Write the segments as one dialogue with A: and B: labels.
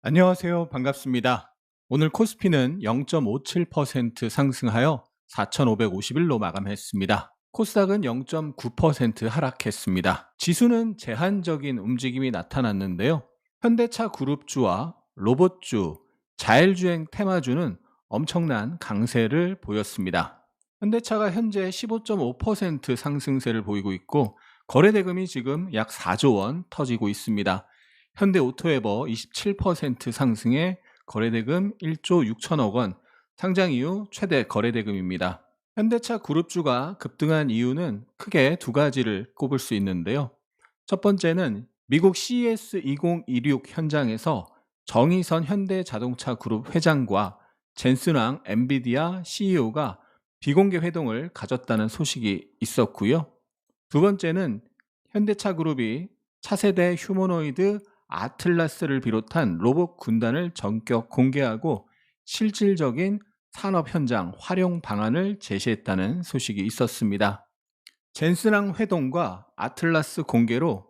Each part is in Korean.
A: 안녕하세요. 반갑습니다. 오늘 코스피는 0.57% 상승하여 4,551로 마감했습니다. 코스닥은 0.9% 하락했습니다. 지수는 제한적인 움직임이 나타났는데요. 현대차 그룹주와 로봇주, 자율주행 테마주는 엄청난 강세를 보였습니다. 현대차가 현재 15.5% 상승세를 보이고 있고 거래대금이 지금 약 4조 원 터지고 있습니다. 현대 오토에버 27% 상승에 거래대금 1조 6천억 원, 상장 이후 최대 거래대금입니다. 현대차 그룹주가 급등한 이유는 크게 두 가지를 꼽을 수 있는데요. 첫 번째는 미국 CES 2016 현장에서 정의선 현대자동차 그룹 회장과 젠슨왕 엔비디아 CEO가 비공개 회동을 가졌다는 소식이 있었고요. 두 번째는 현대차 그룹이 차세대 휴머노이드 아틀라스를 비롯한 로봇 군단을 전격 공개하고 실질적인 산업 현장 활용 방안을 제시했다는 소식이 있었습니다. 젠스랑 회동과 아틀라스 공개로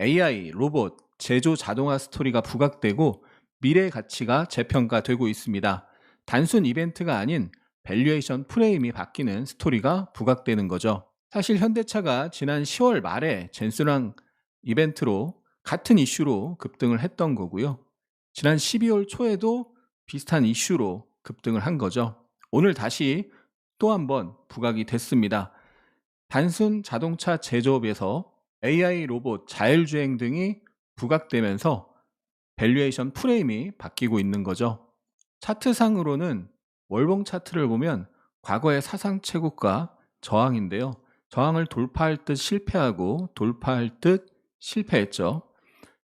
A: AI, 로봇, 제조 자동화 스토리가 부각되고 미래 가치가 재평가되고 있습니다. 단순 이벤트가 아닌 밸류에이션 프레임이 바뀌는 스토리가 부각되는 거죠. 사실 현대차가 지난 10월 말에 젠스랑 이벤트로 같은 이슈로 급등을 했던 거고요. 지난 12월 초에도 비슷한 이슈로 급등을 한 거죠. 오늘 다시 또 한 번 부각이 됐습니다. 단순 자동차 제조업에서 AI 로봇, 자율주행 등이 부각되면서 밸류에이션 프레임이 바뀌고 있는 거죠. 차트상으로는 월봉 차트를 보면 과거의 사상 최고가 저항인데요. 저항을 돌파할 듯 실패하고 돌파할 듯 실패했죠.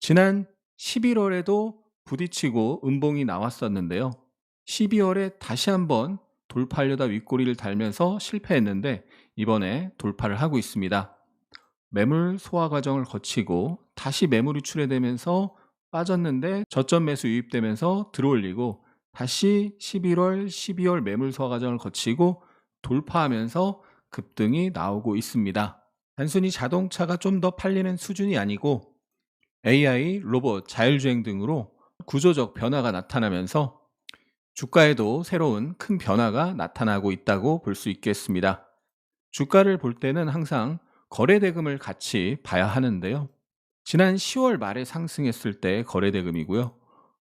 A: 지난 11월에도 부딪히고 음봉이 나왔었는데요. 12월에 다시 한번 돌파하려다 윗꼬리를 달면서 실패했는데 이번에 돌파를 하고 있습니다. 매물 소화 과정을 거치고 다시 매물이 출회되면서 빠졌는데 저점 매수 유입되면서 들어올리고 다시 11월, 12월 매물 소화 과정을 거치고 돌파하면서 급등이 나오고 있습니다. 단순히 자동차가 좀 더 팔리는 수준이 아니고 AI, 로봇, 자율주행 등으로 구조적 변화가 나타나면서 주가에도 새로운 큰 변화가 나타나고 있다고 볼 수 있겠습니다. 주가를 볼 때는 항상 거래대금을 같이 봐야 하는데요. 지난 10월 말에 상승했을 때 거래대금이고요.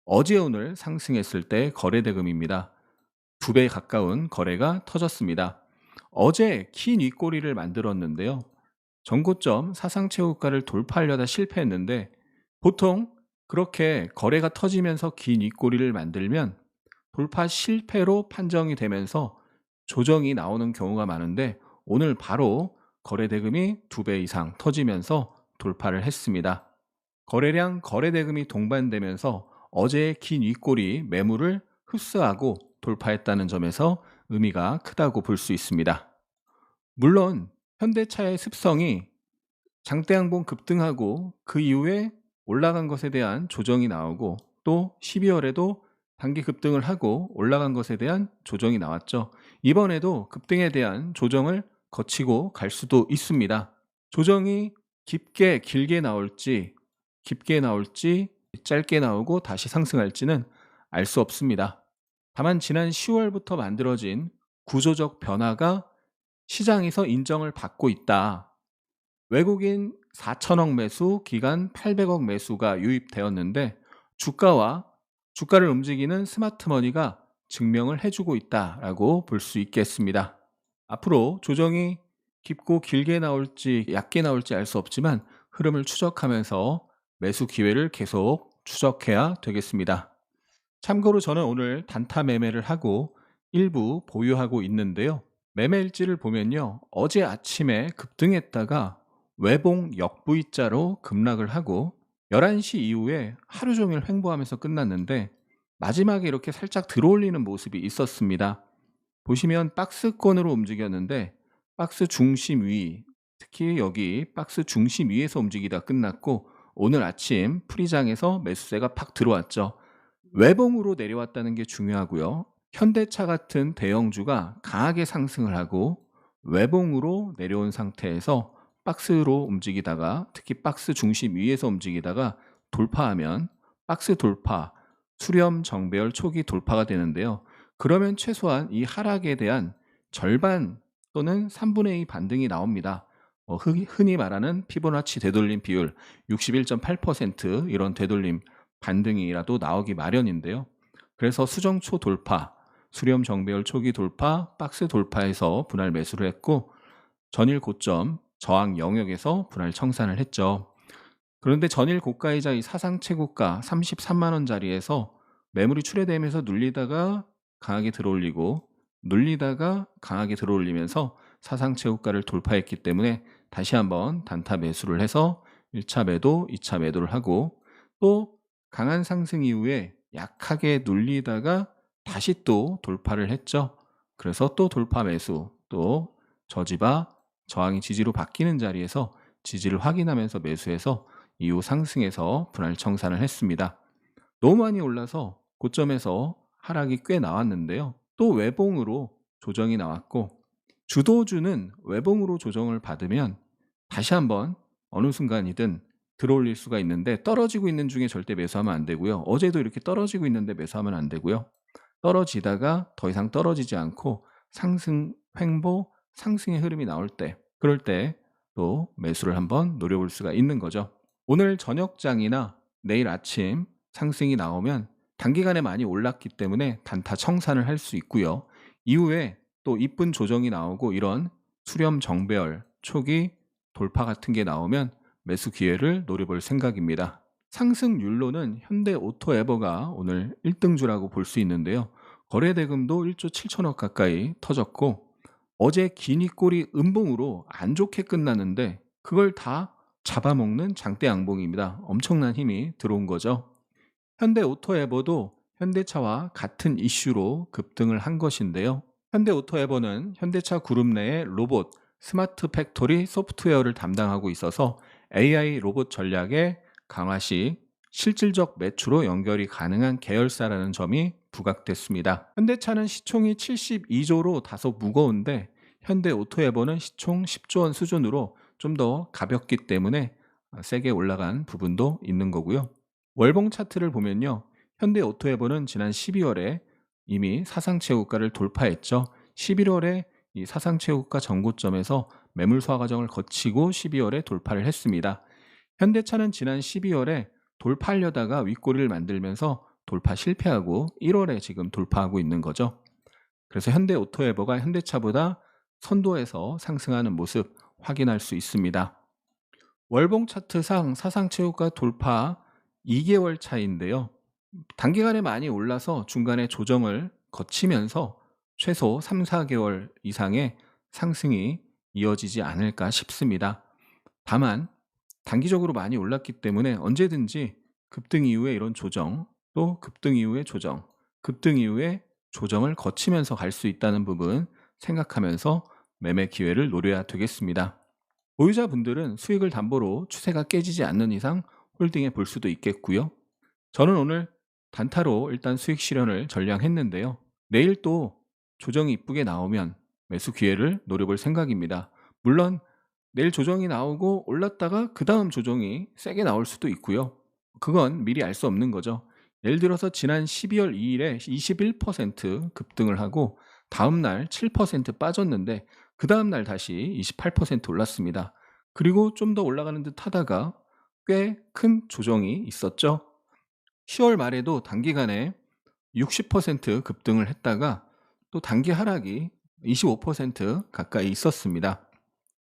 A: 어제 오늘 상승했을 때 거래대금입니다. 두 배 가까운 거래가 터졌습니다. 어제 긴 윗꼬리를 만들었는데요. 전고점 사상 최고가를 돌파하려다 실패했는데 보통 그렇게 거래가 터지면서 긴 윗꼬리를 만들면 돌파 실패로 판정이 되면서 조정이 나오는 경우가 많은데 오늘 바로 거래 대금이 두 배 이상 터지면서 돌파를 했습니다. 거래량 거래 대금이 동반되면서 어제의 긴 윗꼬리 매물을 흡수하고 돌파했다는 점에서 의미가 크다고 볼 수 있습니다. 물론 현대차의 습성이 장대양봉 급등하고 그 이후에 올라간 것에 대한 조정이 나오고 또 12월에도 단기 급등을 하고 올라간 것에 대한 조정이 나왔죠. 이번에도 급등에 대한 조정을 거치고 갈 수도 있습니다. 조정이 깊게 길게 나올지 깊게 나올지 짧게 나오고 다시 상승할지는 알 수 없습니다. 다만 지난 10월부터 만들어진 구조적 변화가 시장에서 인정을 받고 있다. 외국인 4천억 매수, 기간 800억 매수가 유입되었는데 주가와 주가를 움직이는 스마트머니가 증명을 해주고 있다라고 볼 수 있겠습니다. 앞으로 조정이 깊고 길게 나올지 얕게 나올지 알 수 없지만 흐름을 추적하면서 매수 기회를 계속 추적해야 되겠습니다. 참고로 저는 오늘 단타 매매를 하고 일부 보유하고 있는데요. 매매 일지를 보면요. 어제 아침에 급등했다가 외봉 역V자로 급락을 하고 11시 이후에 하루 종일 횡보하면서 끝났는데 마지막에 이렇게 살짝 들어올리는 모습이 있었습니다. 보시면 박스권으로 움직였는데 박스 중심 위, 특히 여기 박스 중심 위에서 움직이다 끝났고 오늘 아침 프리장에서 매수세가 팍 들어왔죠. 외봉으로 내려왔다는 게 중요하고요. 현대차 같은 대형주가 강하게 상승을 하고 외봉으로 내려온 상태에서 박스로 움직이다가 특히 박스 중심 위에서 움직이다가 돌파하면 박스 돌파, 수렴 정배열 초기 돌파가 되는데요. 그러면 최소한 이 하락에 대한 절반 또는 3분의 2 반등이 나옵니다. 어, 흔히, 말하는 피보나치 되돌림 비율 61.8% 이런 되돌림 반등이라도 나오기 마련인데요. 그래서 수정초 돌파, 수렴 정배열 초기 돌파, 박스 돌파에서 분할 매수를 했고 전일 고점 저항 영역에서 분할 청산을 했죠. 그런데 전일 고가이자 이 사상 최고가 33만 원짜리에서 매물이 출회되면서 눌리다가 강하게 들어올리고 눌리다가 강하게 들어올리면서 사상 최고가를 돌파했기 때문에 다시 한번 단타 매수를 해서 1차 매도, 2차 매도를 하고 또 강한 상승 이후에 약하게 눌리다가 다시 또 돌파를 했죠. 그래서 또 돌파 매수, 또 저지바 저항이 지지로 바뀌는 자리에서 지지를 확인하면서 매수해서 이후 상승해서 분할 청산을 했습니다. 너무 많이 올라서 고점에서 하락이 꽤 나왔는데요. 또 외봉으로 조정이 나왔고 주도주는 외봉으로 조정을 받으면 다시 한번 어느 순간이든 들어올릴 수가 있는데 떨어지고 있는 중에 절대 매수하면 안 되고요. 어제도 이렇게 떨어지고 있는데 매수하면 안 되고요. 떨어지다가 더 이상 떨어지지 않고 상승 횡보 상승의 흐름이 나올 때 그럴 때 또 매수를 한번 노려볼 수가 있는 거죠. 오늘 저녁장이나 내일 아침 상승이 나오면 단기간에 많이 올랐기 때문에 단타 청산을 할 수 있고요. 이후에 또 이쁜 조정이 나오고 이런 수렴 정배열 초기 돌파 같은 게 나오면 매수 기회를 노려볼 생각입니다. 상승률로는 현대 오토 에버가 오늘 1등주라고 볼 수 있는데요. 거래 대금도 1조 7천억 가까이 터졌고 어제 기니꼬리 음봉으로 안 좋게 끝났는데 그걸 다 잡아먹는 장대 양봉입니다. 엄청난 힘이 들어온 거죠. 현대 오토에버도 현대차와 같은 이슈로 급등을 한 것인데요. 현대 오토에버는 현대차 그룹 내의 로봇 스마트 팩토리 소프트웨어를 담당하고 있어서 AI 로봇 전략의 강화 시 실질적 매출로 연결이 가능한 계열사라는 점이 부각됐습니다. 현대차는 시총이 72조로 다소 무거운데 현대 오토에버는 시총 10조 원 수준으로 좀 더 가볍기 때문에 세게 올라간 부분도 있는 거고요. 월봉 차트를 보면요. 현대 오토에버는 지난 12월에 이미 사상 최고가를 돌파했죠. 11월에 이 사상 최고가 전고점에서 매물 소화 과정을 거치고 12월에 돌파를 했습니다. 현대차는 지난 12월에 돌파하려다가 윗꼬리를 만들면서 돌파 실패하고 1월에 지금 돌파하고 있는 거죠. 그래서 현대 오토에버가 현대차보다 선도에서 상승하는 모습 확인할 수 있습니다. 월봉 차트상 사상 최고가 돌파 2개월 차인데요. 단기간에 많이 올라서 중간에 조정을 거치면서 최소 3, 4개월 이상의 상승이 이어지지 않을까 싶습니다. 다만 단기적으로 많이 올랐기 때문에 언제든지 급등 이후에 이런 조정, 또 급등 이후에 조정, 급등 이후에 조정을 거치면서 갈 수 있다는 부분 생각하면서 매매 기회를 노려야 되겠습니다. 보유자분들은 수익을 담보로 추세가 깨지지 않는 이상 홀딩해 볼 수도 있겠고요. 저는 오늘 단타로 일단 수익 실현을 전량했는데요. 내일 또 조정이 이쁘게 나오면 매수 기회를 노려볼 생각입니다. 물론 내일 조정이 나오고 올랐다가 그 다음 조정이 세게 나올 수도 있고요. 그건 미리 알 수 없는 거죠. 예를 들어서 지난 12월 2일에 21% 급등을 하고 다음 날 7% 빠졌는데 그 다음 날 다시 28% 올랐습니다. 그리고 좀 더 올라가는 듯 하다가 꽤 큰 조정이 있었죠. 10월 말에도 단기간에 60% 급등을 했다가 또 단기 하락이 25% 가까이 있었습니다.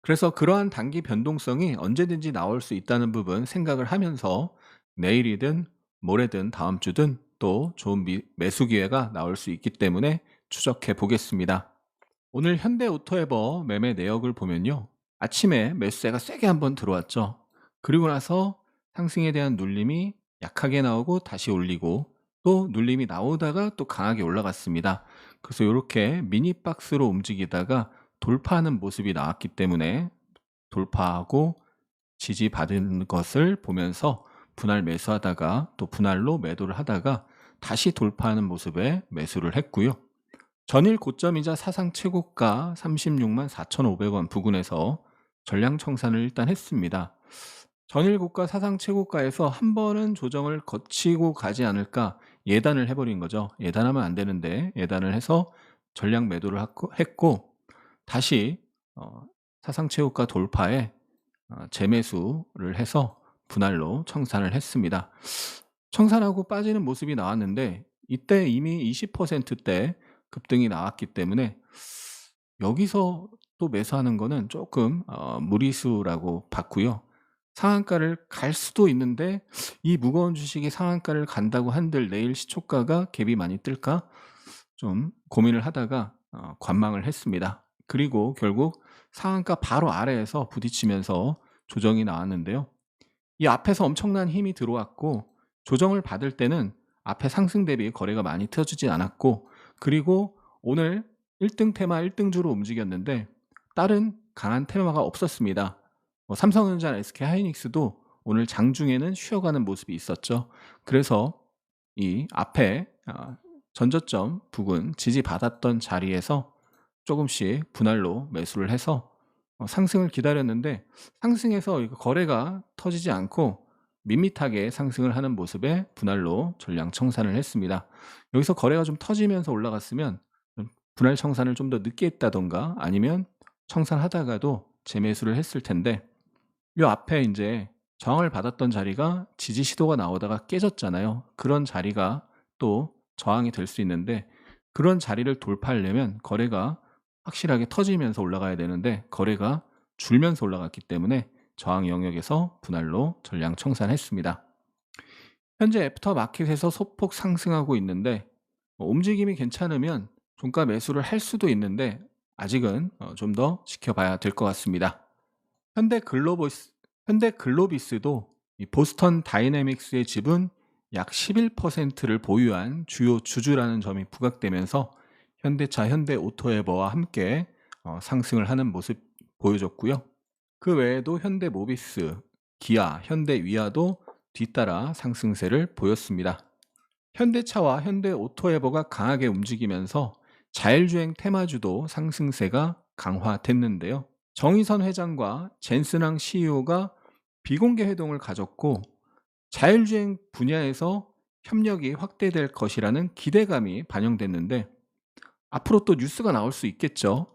A: 그래서 그러한 단기 변동성이 언제든지 나올 수 있다는 부분 생각을 하면서 내일이든 모레든 다음 주든 또 좋은 미, 매수 기회가 나올 수 있기 때문에 추적해 보겠습니다. 오늘 현대 오토에버 매매 내역을 보면요. 아침에 매수세가 세게 한번 들어왔죠. 그리고 나서 상승에 대한 눌림이 약하게 나오고 다시 올리고 또 눌림이 나오다가 또 강하게 올라갔습니다. 그래서 이렇게 미니 박스로 움직이다가 돌파하는 모습이 나왔기 때문에 돌파하고 지지받은 것을 보면서 분할 매수하다가 또 분할로 매도를 하다가 다시 돌파하는 모습에 매수를 했고요. 전일 고점이자 사상 최고가 36만 4,500원 부근에서 전량 청산을 일단 했습니다. 전일 고가 사상 최고가에서 한 번은 조정을 거치고 가지 않을까 예단을 해버린 거죠. 예단하면 안 되는데 예단을 해서 전량 매도를 했고, 다시 어, 사상체육가 돌파에 어, 재매수를 해서 분할로 청산을 했습니다. 청산하고 빠지는 모습이 나왔는데 이때 이미 20%대 급등이 나왔기 때문에 여기서 또 매수하는 거는 조금 어, 무리수라고 봤고요. 상한가를 갈 수도 있는데 이 무거운 주식이 상한가를 간다고 한들 내일 시초가가 갭이 많이 뜰까 좀 고민을 하다가 어, 관망을 했습니다. 그리고 결국 상한가 바로 아래에서 부딪히면서 조정이 나왔는데요. 이 앞에서 엄청난 힘이 들어왔고 조정을 받을 때는 앞에 상승 대비 거래가 많이 터지지 않았고 그리고 오늘 1등 테마 1등주로 움직였는데 다른 강한 테마가 없었습니다. 뭐 삼성전자, SK 하이닉스도 오늘 장중에는 쉬어가는 모습이 있었죠. 그래서 이 앞에 아, 전저점 부근 지지받았던 자리에서 조금씩 분할로 매수를 해서 어, 상승을 기다렸는데 상승해서 거래가 터지지 않고 밋밋하게 상승을 하는 모습에 분할로 전량 청산을 했습니다. 여기서 거래가 좀 터지면서 올라갔으면 분할 청산을 좀 더 늦게 했다던가 아니면 청산하다가도 재매수를 했을 텐데 이 앞에 이제 저항을 받았던 자리가 지지 시도가 나오다가 깨졌잖아요. 그런 자리가 또 저항이 될 수 있는데 그런 자리를 돌파하려면 거래가 확실하게 터지면서 올라가야 되는데 거래가 줄면서 올라갔기 때문에 저항 영역에서 분할로 전량 청산했습니다. 현재 애프터 마켓에서 소폭 상승하고 있는데 뭐 움직임이 괜찮으면 종가 매수를 할 수도 있는데 아직은 어, 좀더 지켜봐야 될 것 같습니다. 현대 글로비스, 현대 글로비스도 보스턴 다이내믹스의 지분 약 11%를 보유한 주요 주주라는 점이 부각되면서 현대차, 현대 오토에버와 함께 어, 상승을 하는 모습 보여줬고요. 그 외에도 현대 모비스, 기아, 현대 위아도 뒤따라 상승세를 보였습니다. 현대차와 현대 오토에버가 강하게 움직이면서 자율주행 테마주도 상승세가 강화됐는데요. 정의선 회장과 젠슨항 CEO가 비공개 회동을 가졌고 자율주행 분야에서 협력이 확대될 것이라는 기대감이 반영됐는데 앞으로 또 뉴스가 나올 수 있겠죠.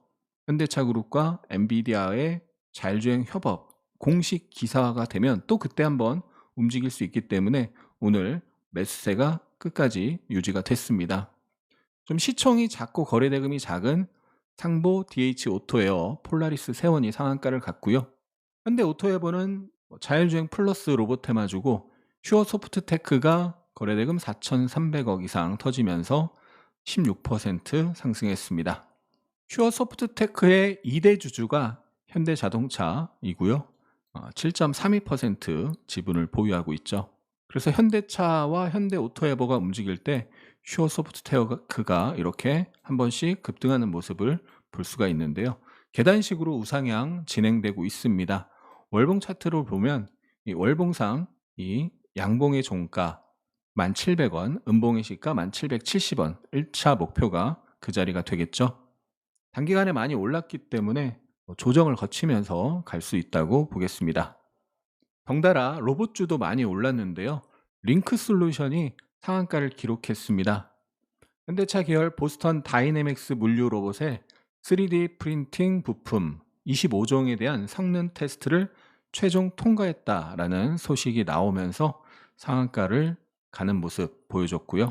A: 현대차 그룹과 엔비디아의 자율주행 협업 공식 기사화가 되면 또 그때 한번 움직일 수 있기 때문에 오늘 매수세가 끝까지 유지가 됐습니다. 좀 시총이 작고 거래대금이 작은 상보 DH 오토에어 폴라리스 세원이 상한가를 갔고요. 현대 오토에어는 뭐 자율주행 플러스 로봇 테마주고 슈어 소프트테크가 거래대금 4,300억 이상 터지면서 16% 상승했습니다. 슈어 소프트테크의 2대 주주가 현대자동차이고요. 7.32% 어, 지분을 보유하고 있죠. 그래서 현대차와 현대오토에버가 움직일 때 슈어 소프트테크가 이렇게 한 번씩 급등하는 모습을 볼 수가 있는데요. 계단식으로 우상향 진행되고 있습니다. 월봉 차트로 보면 이 월봉상 이 양봉의 종가 1,700원, 음봉의 시가 1,770원, 1차 목표가 그 자리가 되겠죠. 단기간에 많이 올랐기 때문에 뭐 조정을 거치면서 갈 수 있다고 보겠습니다. 덩달아 로봇주도 많이 올랐는데요. 링크 솔루션이 상한가를 기록했습니다. 현대차 계열 보스턴 다이내믹스 물류 로봇의 3D 프린팅 부품 25종에 대한 성능 테스트를 최종 통과했다라는 소식이 나오면서 상한가를 가는 모습 보여줬고요.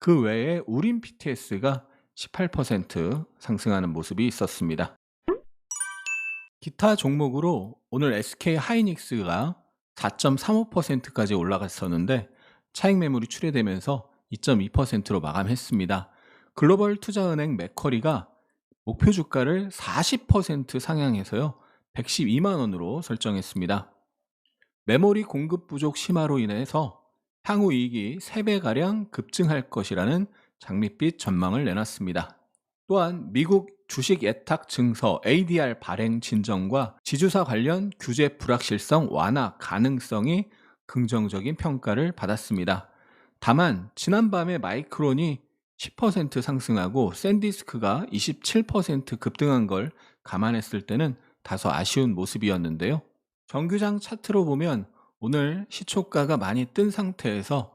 A: 그 외에 우린 PTS가 18% 상승하는 모습이 있었습니다. 기타 종목으로 오늘 SK 하이닉스가 4.35%까지 올라갔었는데 차익 매물이 출회되면서 2.2%로 마감했습니다. 글로벌 투자은행 맥커리가 목표 주가를 40% 상향해서요. 112만 원으로 설정했습니다. 메모리 공급 부족 심화로 인해서 향후 이익이 3배가량 급증할 것이라는 장밋빛 전망을 내놨습니다. 또한 미국 주식 예탁 증서 ADR 발행 진정과 지주사 관련 규제 불확실성 완화 가능성이 긍정적인 평가를 받았습니다. 다만 지난밤에 마이크론이 10% 상승하고 샌디스크가 27% 급등한 걸 감안했을 때는 다소 아쉬운 모습이었는데요. 정규장 차트로 보면 오늘 시초가가 많이 뜬 상태에서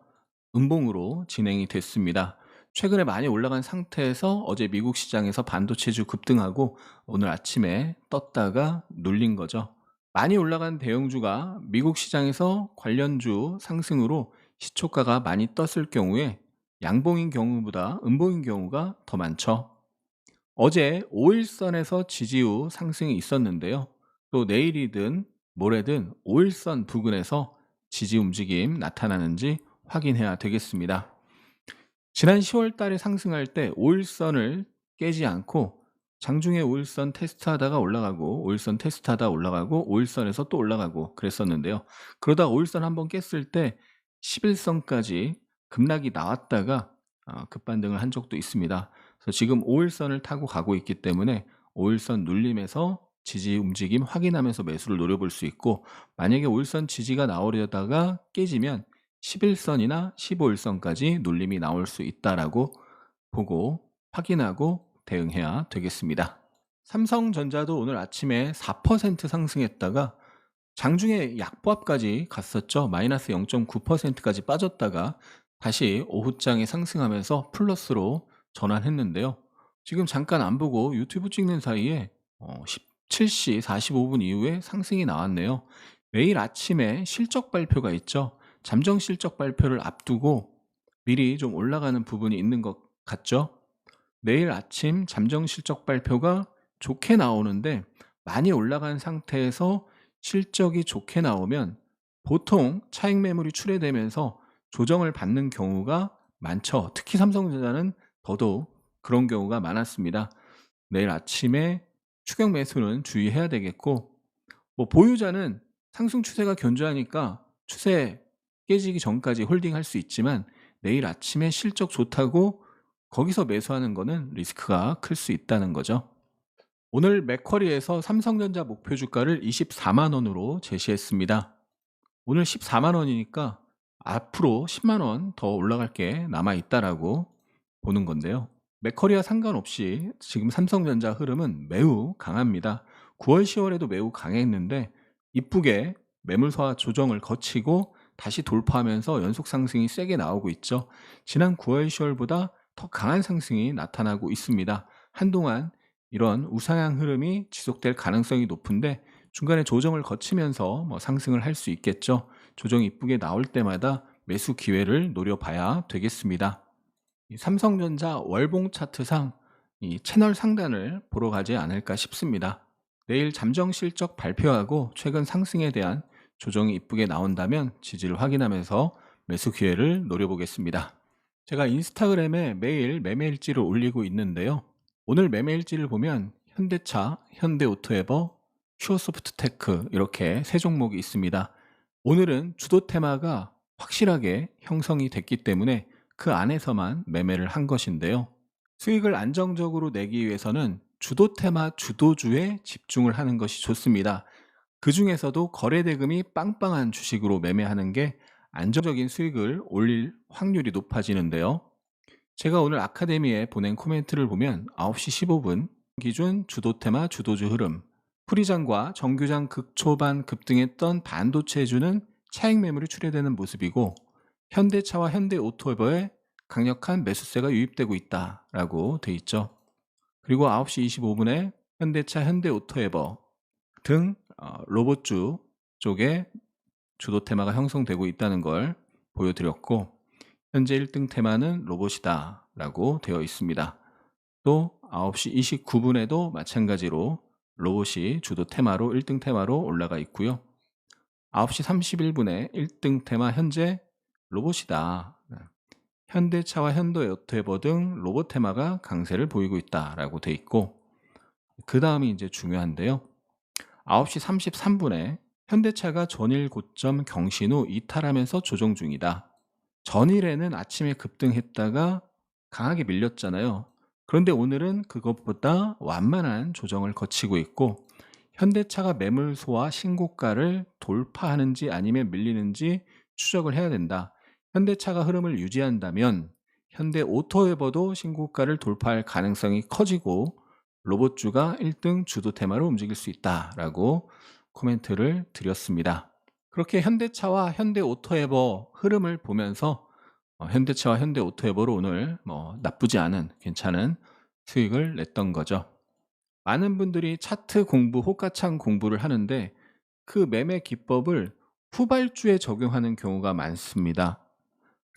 A: 음봉으로 진행이 됐습니다. 최근에 많이 올라간 상태에서 어제 미국 시장에서 반도체주 급등하고 오늘 아침에 떴다가 눌린 거죠. 많이 올라간 대형주가 미국 시장에서 관련주 상승으로 시초가가 많이 떴을 경우에 양봉인 경우보다 음봉인 경우가 더 많죠. 어제 5일선에서 지지 후 상승이 있었는데요. 또 내일이든 모레든 5일선 부근에서 지지 움직임 나타나는지 확인해야 되겠습니다. 지난 10월 달에 상승할 때 5일선을 깨지 않고 장중에 5일선 테스트하다가 올라가고 5일선 테스트하다 올라가고 5일선에서 또 올라가고 그랬었는데요. 그러다 5일선 한번 깼을 때 11선까지 급락이 나왔다가 어, 급반등을 한 적도 있습니다. 그래서 지금 5일선을 타고 가고 있기 때문에 5일선 눌림에서 지지 움직임 확인하면서 매수를 노려볼 수 있고 만약에 5일선 지지가 나오려다가 깨지면 11선이나 15일선까지 눌림이 나올 수 있다라고 보고 확인하고 대응해야 되겠습니다. 삼성전자도 오늘 아침에 4% 상승했다가 장중에 약보합까지 갔었죠. 마이너스 0.9%까지 빠졌다가 다시 오후장에 상승하면서 플러스로 전환했는데요. 지금 잠깐 안 보고 유튜브 찍는 사이에 17시 45분 이후에 상승이 나왔네요. 매일 아침에 실적 발표가 있죠. 잠정 실적 발표를 앞두고 미리 좀 올라가는 부분이 있는 것 같죠? 내일 아침 잠정 실적 발표가 좋게 나오는데 많이 올라간 상태에서 실적이 좋게 나오면 보통 차익 매물이 출회되면서 조정을 받는 경우가 많죠. 특히 삼성전자는 더더욱 그런 경우가 많았습니다. 내일 아침에 추격 매수는 주의해야 되겠고 뭐 보유자는 상승 추세가 견조하니까 추세 깨지기 전까지 홀딩할 수 있지만 내일 아침에 실적 좋다고 거기서 매수하는 거는 리스크가 클 수 있다는 거죠. 오늘 맥쿼리에서 삼성전자 목표 주가를 24만 원으로 제시했습니다. 오늘 14만 원이니까 앞으로 10만 원 더 올라갈 게 남아 있다라고 보는 건데요. 맥커리와 상관없이 지금 삼성전자 흐름은 매우 강합니다. 9월, 10월에도 매우 강했는데 이쁘게 매물소화 조정을 거치고 다시 돌파하면서 연속 상승이 세게 나오고 있죠. 지난 9월, 10월보다 더 강한 상승이 나타나고 있습니다. 한동안 이런 우상향 흐름이 지속될 가능성이 높은데 중간에 조정을 거치면서 뭐 상승을 할 수 있겠죠. 조정이 이쁘게 나올 때마다 매수 기회를 노려봐야 되겠습니다. 삼성전자 월봉 차트상 이 채널 상단을 보러 가지 않을까 싶습니다. 내일 잠정 실적 발표하고 최근 상승에 대한 조정이 이쁘게 나온다면 지지를 확인하면서 매수 기회를 노려보겠습니다. 제가 인스타그램에 매일 매매 일지를 올리고 있는데요. 오늘 매매 일지를 보면 현대차, 현대오토에버, 큐어소프트테크 이렇게 세 종목이 있습니다. 오늘은 주도 테마가 확실하게 형성이 됐기 때문에 그 안에서만 매매를 한 것인데요. 수익을 안정적으로 내기 위해서는 주도 테마 주도주에 집중을 하는 것이 좋습니다. 그 중에서도 거래 대금이 빵빵한 주식으로 매매하는 게 안정적인 수익을 올릴 확률이 높아지는데요. 제가 오늘 아카데미에 보낸 코멘트를 보면 9시 15분 기준 주도 테마 주도주 흐름 프리장과 정규장 극초반 급등했던 반도체주는 차익 매물이 출회되는 모습이고 현대차와 현대오토에버에 강력한 매수세가 유입되고 있다라고 돼 있죠. 그리고 9시 25분에 현대차, 현대오토에버 등 어, 로봇주 쪽에 주도 테마가 형성되고 있다는 걸 보여드렸고 현재 1등 테마는 로봇이다 라고 되어 있습니다. 또 9시 29분에도 마찬가지로 로봇이 주도 테마로 1등 테마로 올라가 있고요. 9시 31분에 1등 테마 현재 로봇이다. 현대차와 현대오토에버 등 로봇 테마가 강세를 보이고 있다라고 돼 있고 그 다음이 이제 중요한데요. 9시 33분에 현대차가 전일 고점 경신 후 이탈하면서 조정 중이다. 전일에는 아침에 급등했다가 강하게 밀렸잖아요. 그런데 오늘은 그것보다 완만한 조정을 거치고 있고 현대차가 매물소와 신고가를 돌파하는지 아니면 밀리는지 추적을 해야 된다. 현대차가 흐름을 유지한다면 현대 오토웨버도 신고가를 돌파할 가능성이 커지고 로봇주가 1등 주도 테마로 움직일 수 있다라고 코멘트를 드렸습니다. 그렇게 현대차와 현대 오토에버 흐름을 보면서 어, 현대차와 현대 오토에버로 오늘 뭐 나쁘지 않은 괜찮은 수익을 냈던 거죠. 많은 분들이 차트 공부, 호가창 공부를 하는데 그 매매 기법을 후발주에 적용하는 경우가 많습니다.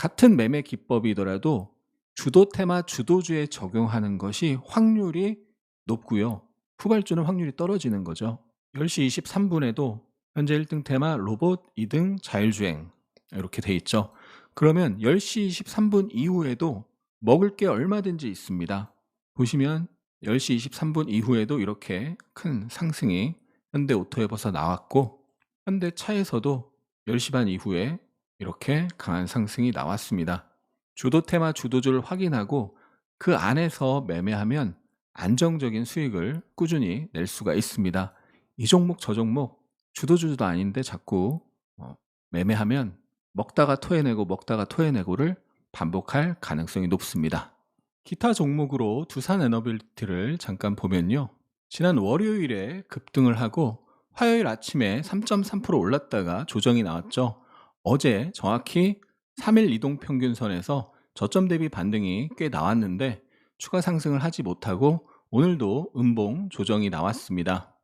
A: 같은 매매 기법이더라도 주도 테마 주도주에 적용하는 것이 확률이 높고요. 후발주는 확률이 떨어지는 거죠. 10시 23분에도 현재 1등 테마 로봇, 2등 자율주행 이렇게 돼 있죠. 그러면 10시 23분 이후에도 먹을 게 얼마든지 있습니다. 보시면 10시 23분 이후에도 이렇게 큰 상승이 현대 오토에버서 나왔고 현대 차에서도 10시 반 이후에 이렇게 강한 상승이 나왔습니다. 주도 테마 주도주를 확인하고 그 안에서 매매하면 안정적인 수익을 꾸준히 낼 수가 있습니다. 이 종목 저 종목 주도주도 아닌데 자꾸 어, 매매하면 먹다가 토해내고 먹다가 토해내고를 반복할 가능성이 높습니다. 기타 종목으로 두산 에너빌리티를 잠깐 보면요. 지난 월요일에 급등을 하고 화요일 아침에 3.3% 올랐다가 조정이 나왔죠. 어제 정확히 3일 이동 평균선에서 저점 대비 반등이 꽤 나왔는데 추가 상승을 하지 못하고 오늘도 음봉 조정이 나왔습니다.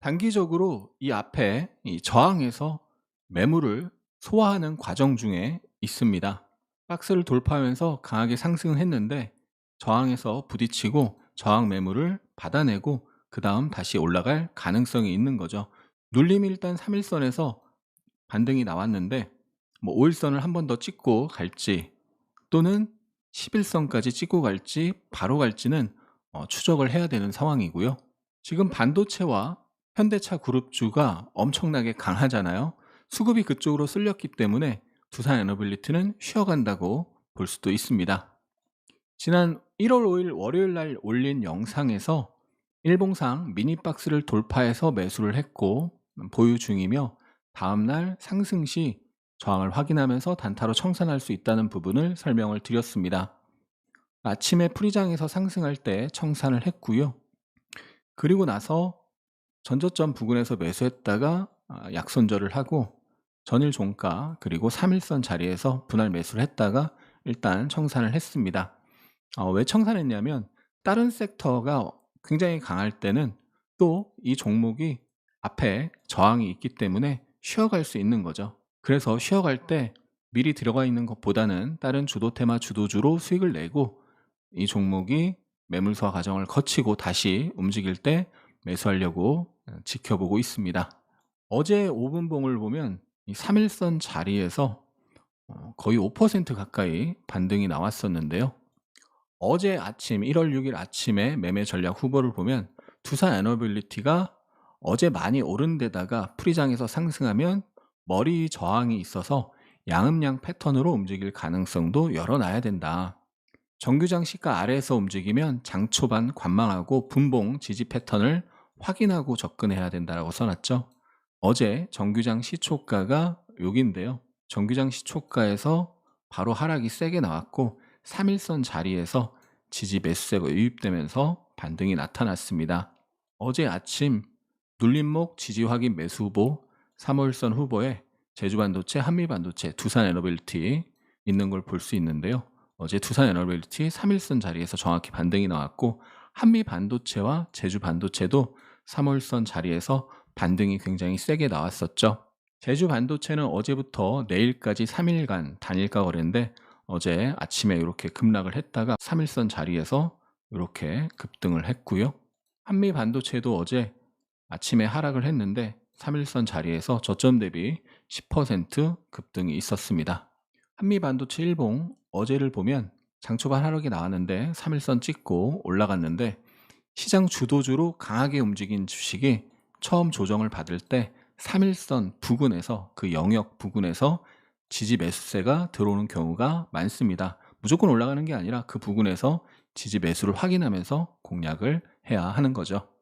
A: 단기적으로 이 앞에 이 저항에서 매물을 소화하는 과정 중에 있습니다. 박스를 돌파하면서 강하게 상승을 했는데 저항에서 부딪히고 저항 매물을 받아내고 그 다음 다시 올라갈 가능성이 있는 거죠. 눌림이 일단 3일선에서 반등이 나왔는데 뭐 5일선을 한 번 더 찍고 갈지 또는 11선까지 찍고 갈지 바로 갈지는 어, 추적을 해야 되는 상황이고요. 지금 반도체와 현대차 그룹주가 엄청나게 강하잖아요. 수급이 그쪽으로 쓸렸기 때문에 두산 에너빌리티는 쉬어간다고 볼 수도 있습니다. 지난 1월 5일 월요일 날 올린 영상에서 일봉상 미니박스를 돌파해서 매수를 했고 보유 중이며 다음날 상승 시 저항을 확인하면서 단타로 청산할 수 있다는 부분을 설명을 드렸습니다. 아침에 프리장에서 상승할 때 청산을 했고요. 그리고 나서 전저점 부근에서 매수했다가 아, 약손절을 하고 전일 종가 그리고 3일선 자리에서 분할 매수를 했다가 일단 청산을 했습니다. 어, 왜 청산했냐면 다른 섹터가 굉장히 강할 때는 또 이 종목이 앞에 저항이 있기 때문에 쉬어갈 수 있는 거죠. 그래서 쉬어갈 때 미리 들어가 있는 것보다는 다른 주도 테마 주도주로 수익을 내고 이 종목이 매물소화 과정을 거치고 다시 움직일 때 매수하려고 지켜보고 있습니다. 어제 5분봉을 보면 이 3일선 자리에서 어, 거의 5% 가까이 반등이 나왔었는데요. 어제 아침 1월 6일 아침에 매매 전략 후보를 보면 두산 에너빌리티가 어제 많이 오른 데다가 프리장에서 상승하면 머리 저항이 있어서 양음양 패턴으로 움직일 가능성도 열어놔야 된다. 정규장 시가 아래에서 움직이면 장 초반 관망하고 분봉 지지 패턴을 확인하고 접근해야 된다고 써놨죠. 어제 정규장 시초가가 여기인데요. 정규장 시초가에서 바로 하락이 세게 나왔고 3일선 자리에서 지지 매수세가 유입되면서 반등이 나타났습니다. 어제 아침 눌림목 지지 확인 매수 후보 3월선 후보에 제주반도체, 한미반도체, 두산에너빌티 있는 걸 볼 수 있는데요. 어제 두산에너빌티 3일선 자리에서 정확히 반등이 나왔고 한미반도체와 제주반도체도 3월선 자리에서 반등이 굉장히 세게 나왔었죠. 제주반도체는 어제부터 내일까지 3일간 단일가 거래인데 어제 아침에 이렇게 급락을 했다가 3일선 자리에서 이렇게 급등을 했고요. 한미 반도체도 어제 아침에 하락을 했는데 3일선 자리에서 저점 대비 10% 급등이 있었습니다. 한미 반도체 일봉 어제를 보면 장 초반 하락이 나왔는데 3일선 찍고 올라갔는데 시장 주도주로 강하게 움직인 주식이 처음 조정을 받을 때 3일선 부근에서 그 영역 부근에서 지지 매수세가 들어오는 경우가 많습니다. 무조건 올라가는 게 아니라 그 부분에서 지지 매수를 확인하면서 공략을 해야 하는 거죠.